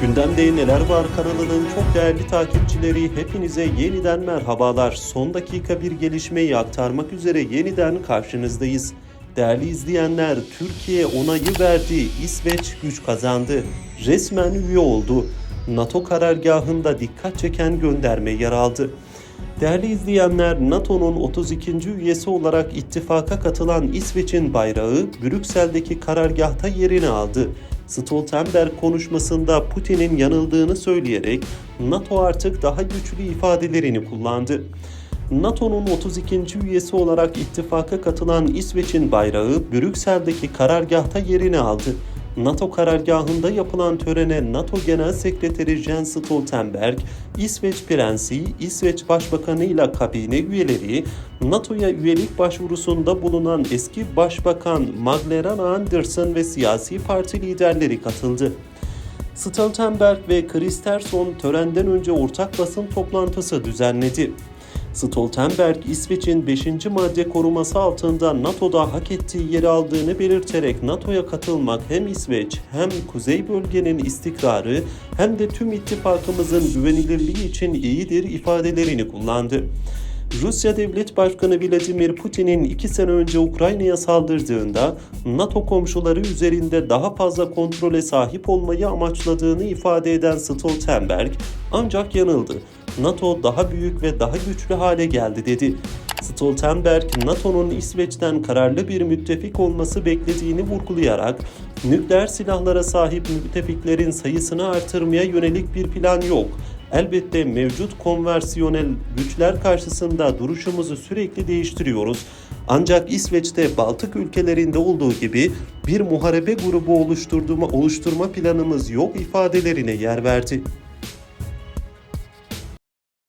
Gündemde neler var kanalının çok değerli takipçileri hepinize yeniden merhabalar. Son dakika bir gelişmeyi aktarmak üzere yeniden karşınızdayız. Değerli izleyenler Türkiye onayı verdi. İsveç güç kazandı. Resmen üye oldu. NATO karargahında dikkat çeken gönderme yer aldı. Değerli izleyenler, NATO'nun 32. üyesi olarak ittifaka katılan İsveç'in bayrağı Brüksel'deki karargahta yerini aldı. Stoltenberg konuşmasında Putin'in yanıldığını söyleyerek NATO artık daha güçlü ifadelerini kullandı. NATO'nun 32. üyesi olarak ittifaka katılan İsveç'in bayrağı Brüksel'deki karargahta yerini aldı. NATO karargahında yapılan törene NATO Genel Sekreteri Jens Stoltenberg, İsveç Prensi, İsveç Başbakanı ile kabine üyeleri, NATO'ya üyelik başvurusunda bulunan eski Başbakan Magdalena Andersson ve siyasi parti liderleri katıldı. Stoltenberg ve Kristersson törenden önce ortak basın toplantısı düzenledi. Stoltenberg, İsveç'in 5. madde koruması altında NATO'da hak ettiği yeri aldığını belirterek NATO'ya katılmak hem İsveç hem Kuzey bölgenin istikrarı hem de tüm ittifakımızın güvenilirliği için iyidir ifadelerini kullandı. Rusya Devlet Başkanı Vladimir Putin'in iki sene önce Ukrayna'ya saldırdığında NATO komşuları üzerinde daha fazla kontrole sahip olmayı amaçladığını ifade eden Stoltenberg ancak yanıldı. NATO daha büyük ve daha güçlü hale geldi dedi. Stoltenberg, NATO'nun İsveç'ten kararlı bir müttefik olması beklediğini vurgulayarak, nükleer silahlara sahip müttefiklerin sayısını artırmaya yönelik bir plan yok. Elbette mevcut konversiyonel güçler karşısında duruşumuzu sürekli değiştiriyoruz. Ancak İsveç'te Baltık ülkelerinde olduğu gibi bir muharebe grubu oluşturma, oluşturma planımız yok ifadelerine yer verdi.